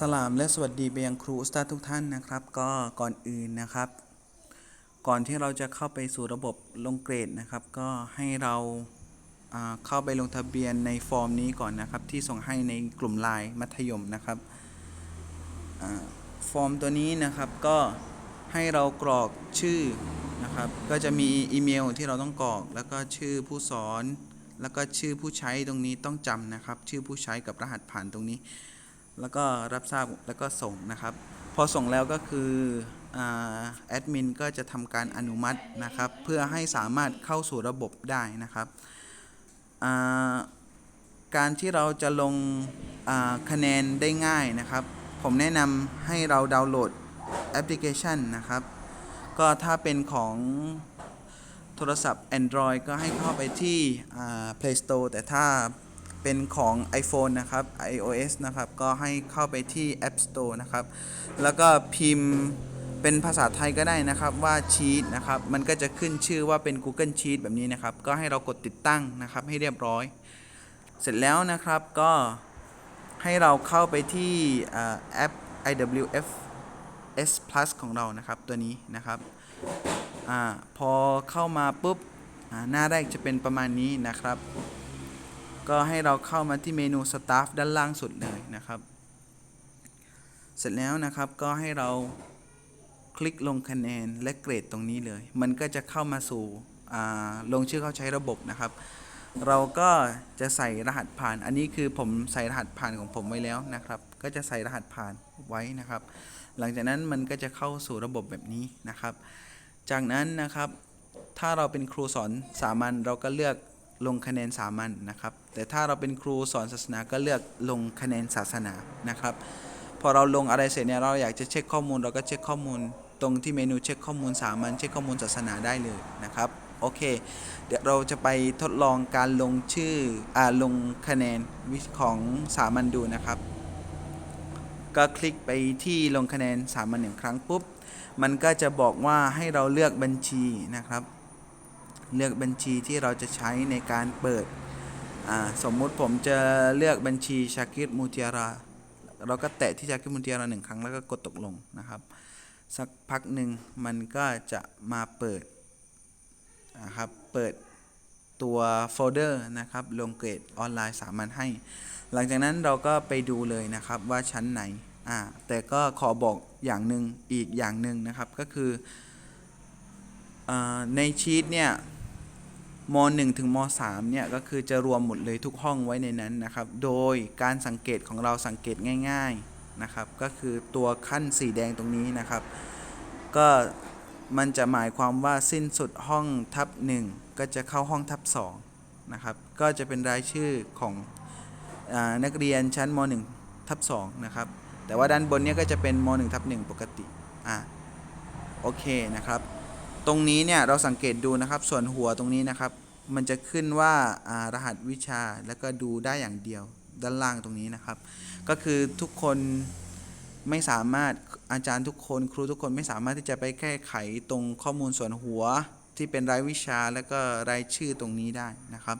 สลามและสวัสดีไปยังครูอุสตาทุกท่านนะครับ ก็ก่อนอื่นนะครับ ก่อนที่เราจะเข้าไปสู่ระบบลงเกรดนะครับ ก็ให้เราเข้าไปลงทะเบียนในฟอร์มนี้ก่อนนะครับ ที่ส่งให้ในกลุ่มไลน์มัธยมนะครับอฟอร์มตัวนี้นะครับก็ให้เรากรอกชื่อนะครับ ก็จะมีอีเมลที่เราต้องกรอก แล้วก็ชื่อผู้สอน แล้วก็ชื่อผู้ใช้ตรงนี้ต้องจำนะครับ ชื่อผู้ใช้กับรหัสผ่านตรงนี้ แล้วก็รับทราบแล้วก็ส่งนะครับ พอส่งแล้วก็คืออแอดมินก็จะทำการอนุมัตินะครับ เพื่อให้สามารถเข้าสู่ระบบได้นะครับ การที่เราจะลงคะแนนได้ง่ายนะครับ ผมแนะนำให้เราดาวน์โหลดแอปพลิเคชันนะครับ ก็ถ้าเป็นของโทรศัพท์ Android ก็ให้เข้าไปที่ Play Store แต่ถ้า เป็นของ iPhone นะครับ iOS นะครับ ก็ให้เข้าไปที่ App Store นะครับ แล้วก็พิมพ์เป็นภาษาไทยก็ได้นะครับว่าชีตนะครับ มันก็จะขึ้นชื่อว่าเป็น Google Sheet แบบนี้นะครับ ก็ให้เรากดติดตั้งนะครับให้เรียบร้อย เสร็จแล้วนะครับก็ให้เราเข้าไปที่แอป IWF S Plus ของเรานะครับตัวนี้นะครับอพอเข้ามาปุ๊บหน้าแรกจะเป็นประมาณนี้นะครับ ก็ให้เราเข้ามาที่เมนู Staff ด้านล่างสุดเลยนะครับ เสร็จแล้วนะครับก็ให้เราคลิกลงคะแนนและเกรดตรงนี้เลย มันก็จะเข้ามาสู่อ่าลงชื่อเข้าใช้ระบบนะครับ เราก็จะใส่รหัสผ่าน อันนี้คือผมใส่รหัสผ่านของผมไว้แล้วนะครับ ก็จะใส่รหัสผ่านไว้นะครับ หลังจากนั้นมันก็จะเข้าสู่ระบบแบบนี้นะครับ จากนั้นนะครับ ถ้าเราเป็นครูสอนสามัญเราก็เลือก ลงคะแนนสามัญนะครับ แต่ถ้าเราเป็นครูสอนศาสนาก็เลือกลงคะแนนศาสนานะครับ พอเราลงอะไรเสร็จเนี่ยเราอยากจะเช็คข้อมูลเราก็เช็คข้อมูล ตรงที่เมนูเช็คข้อมูลสามัญเช็คข้อมูลศาสนาได้เลยนะครับโอเค เดี๋ยวเราจะไปทดลองการลงชื่ออ่าลงคะแนนของสามัญดูนะครับ ก็คลิกไปที่ลงคะแนนสามัญหนึ่งครั้งปุ๊บ มันก็จะบอกว่าให้เราเลือกบัญชีนะครับ เลือกบัญชีที่เราจะใช้ในการเปิด สมมุติผมจะเลือกบัญชีชากิรมูเตียราเราก็แตะที่ชากิรมูเตียราหนึ่งครั้งแล้วก็กดตกลงนะครับ สักพักหนึ่งมันก็จะมาเปิดนะครับเปิดตัวโฟลเดอร์นะครับลงเกรดออนไลน์สามัญให้ หลังจากนั้นเราก็ไปดูเลยนะครับว่าชั้นไหนอ่าแต่ก็ขอบอกอย่างหนึ่งอีกอย่างหนึ่งนะครับก็คืออในชีตเนี่ย ม .1 ถึงม .3 เนี่ยก็คือจะรวมหมดเลยทุกห้องไว้ในนั้นนะครับ โดยการสังเกตของเราสังเกตง่าย ๆนะครับ ก็คือตัวขั้นสีแดงตรงนี้นะครับ ก็มันจะหมายความว่าสิ้นสุดห้องทับ 1 ก็จะเข้าห้องทับ2นะครับก็จะเป็นรายชื่อของอนักเรียนชั้นม .1 ทับ2นะครับแต่ว่าด้านบนเนี้ก็จะเป็นม .1 ทับ1ปกติอ่าโอเคนะครับ ตรงนี้เนี่ยเราสังเกตดูนะครับ ส่วนหัวตรงนี้นะครับ มันจะขึ้นว่ารหัสวิชาแล้วก็ดูได้อย่างเดียวด้านล่างตรงนี้นะครับ ก็คือทุกคนไม่สามารถอาจารย์ทุกคนครูทุกคนไม่สามารถที่จะไปแก้ไขตรงข้อมูลส่วนหัวที่เป็นรายวิชาแล้วก็รายชื่อตรงนี้ได้นะครับ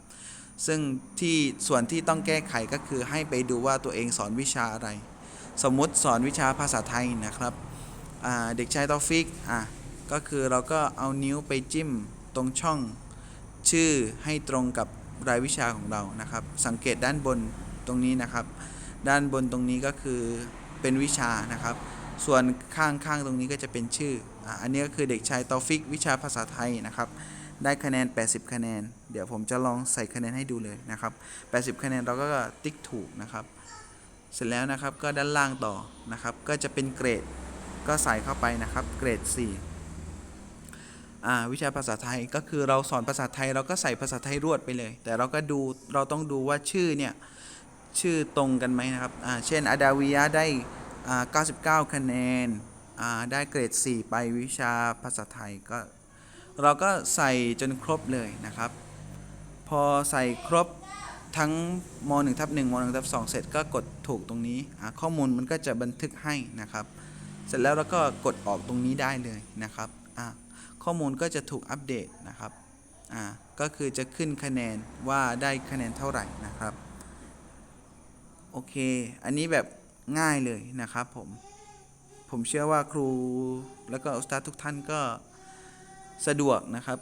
ซึ่งที่ส่วนที่ต้องแก้ไขก็คือให้ไปดูว่าตัวเองสอนวิชาอะไร สมมุติสอนวิชาภาษาไทยนะครับเด็กชายตอฟิกอะ ก็คือเราก็เอานิ้วไปจิ้มตรงช่อง ชื่อให้ตรงกับรายวิชาของเรานะครับ สังเกตด้านบนตรงนี้นะครับ ด้านบนตรงนี้ก็คือเป็นวิชานะครับ ส่วนข้างๆตรงนี้ก็จะเป็นชื่อออันนี้ก็คือเด็กชายตอฟิกวิชาภาษาไทยนะครับ ได้คะแนน 80 คะแนน เดี๋ยวผมจะลองใส่คะแนนให้ดูเลยนะครับ 80 คะแนนเราก็ติ๊กถูกนะครับ เสร็จแล้วนะครับก็ด้านล่างต่อนะครับ ก็จะเป็นเกรดก็ใส่เข้าไปนะครับ เกรด4อ่ วิชาภาษาไทยก็คือเราสอนภาษาไทยเราก็ใส่ภาษาไทยรวดไปเลย แต่เราก็ดูเราต้องดูว่าชื่อเนี่ยชื่อตรงกันไหมนะครับเช่นอาดาวิยะได้ 99 คะแนนได้เกรด 4 ไปวิชาภาษาไทยก็เราก็ใส่จนครบเลยนะครับ พอใส่ครบทั้งม .1 ทับ1ม .1 ทับ2เสร็จก็กดถูกตรงนี้ ข้อมูลมันก็จะบันทึกให้นะครับ เสร็จแล้วเราก็กดออกตรงนี้ได้เลยนะครับอ่า ข้อมูลก็จะถูกอัปเดตนะครับอ่าก็คือจะขึ้นคะแนนว่าได้คะแนนเท่าไหร่นะครับ โอเค อันนี้แบบง่ายเลยนะครับผม ผมเชื่อว่าครูแล้วก็อุสตาทุกท่านก็สะดวกนะครับ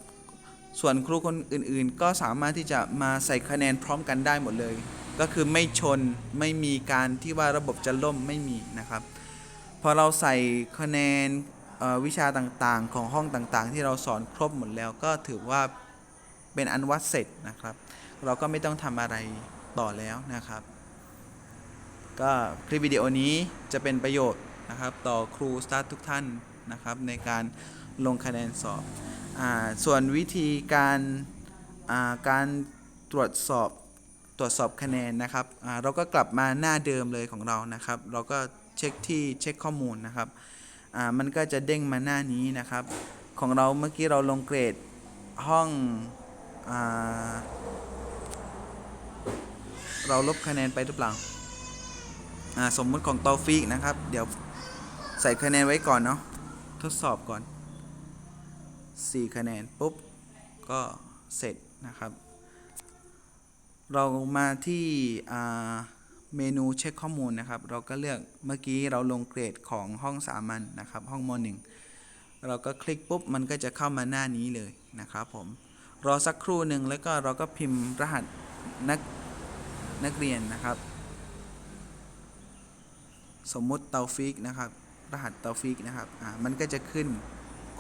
ส่วนครูคนอื่นๆ ก็สามารถที่จะมาใส่คะแนนพร้อมกันได้หมดเลย ก็คือไม่ชนไม่มีการที่ว่าระบบจะล่มไม่มีนะครับ พอเราใส่คะแนน วิชาต่างๆ ของห้องต่างๆ ที่เราสอนครบหมดแล้วก็ถือว่าเป็นอันวัดเสร็จนะครับ เราก็ไม่ต้องทำอะไรต่อแล้วนะครับ ก็คลิปวิดีโอนี้จะเป็นประโยชน์นะครับต่อครูสตาฟทุกท่านนะครับในการลงคะแนนสอบอส่วนวิธีการาการตรวจสอบตรวจสอบคะแนนนะครับเราก็กลับมาหน้าเดิมเลยของเรานะครับ เราก็เช็คที่เช็คข้อมูลนะครับ อ่ามันก็จะเด้งมาหน้านี้นะครับ ของเราเมื่อกี้เราลงเกรดห้องอาเราลบคะแนนไปหรือเปล่าอ่าสมมุติของตอฟิกนะครับ เดี๋ยวใส่คะแนนไว้ก่อนเนาะทดสอบก่อน 4 คะแนนปุ๊บก็เสร็จนะครับ เรามาที่อ่า เมนูเช็คข้อมูลนะครับ เราก็เลือกเมื่อกี้เราลงเกรดของห้องสามัญนะครับ ห้องม .1 เราก็คลิกปุ๊บมันก็จะเข้ามาหน้านี้เลยนะครับผมรอสักครู่หนึ่งแล้วก็เราก็พิมพ์รหัสนักนักเรียนนะครับ สมมุติเตาฟิกนะครับ รหัสเตาฟิกนะครับอ่ามันก็จะขึ้น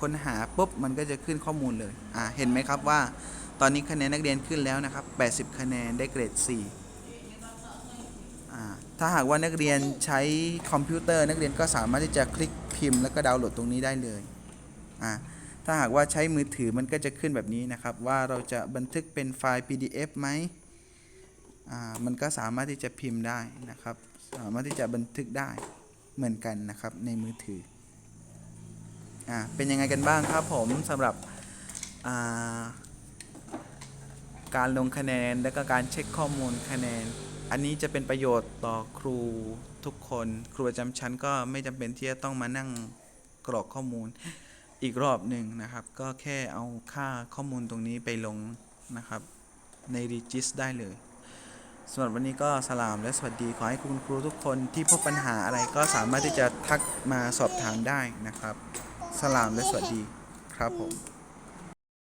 ค้นหาปุ๊บมันก็จะขึ้นข้อมูลเลยอ่าเห็นไหมครับว่า ตอนนี้คะแนนนักเรียนขึ้นแล้วนะครับ 80 คะแนนได้เกรด4อ่ ถ้าหากว่านักเรียนใช้คอมพิวเตอร์นักเรียนก็สามารถที่จะคลิกพิมพ์ แล้วก็ดาวน์โหลดตรงนี้ได้เลยอ่าถ้าหากว่าใช้มือถือมันก็จะขึ้นแบบนี้นะครับ ว่าเราจะบันทึกเป็นไฟล์ PDF ไหมอ่ามันก็สามารถที่จะพิมพ์ได้นะครับ สามารถที่จะบันทึกได้เหมือนกันนะครับในมือถืออ่าเป็นยังไงกันบ้างครับผมสำหรับอ่าการลงคะแนนและก็การเช็คข้อมูลคะแนน อันนี้จะเป็นประโยชน์ต่อครูทุกคน ครูประจำชั้นก็ไม่จำเป็นที่จะต้องมานั่งกรอกข้อมูลอีกรอบหนึ่งนะครับ ก็แค่เอาค่าข้อมูลตรงนี้ไปลงนะครับ ใน Regis ได้เลยสำหรับวันนี้ก็สลามและสวัสดี ขอให้คุณครูทุกคนที่พบปัญหาอะไรก็สามารถที่จะทักมาสอบถามได้นะครับ สลามและสวัสดีครับผม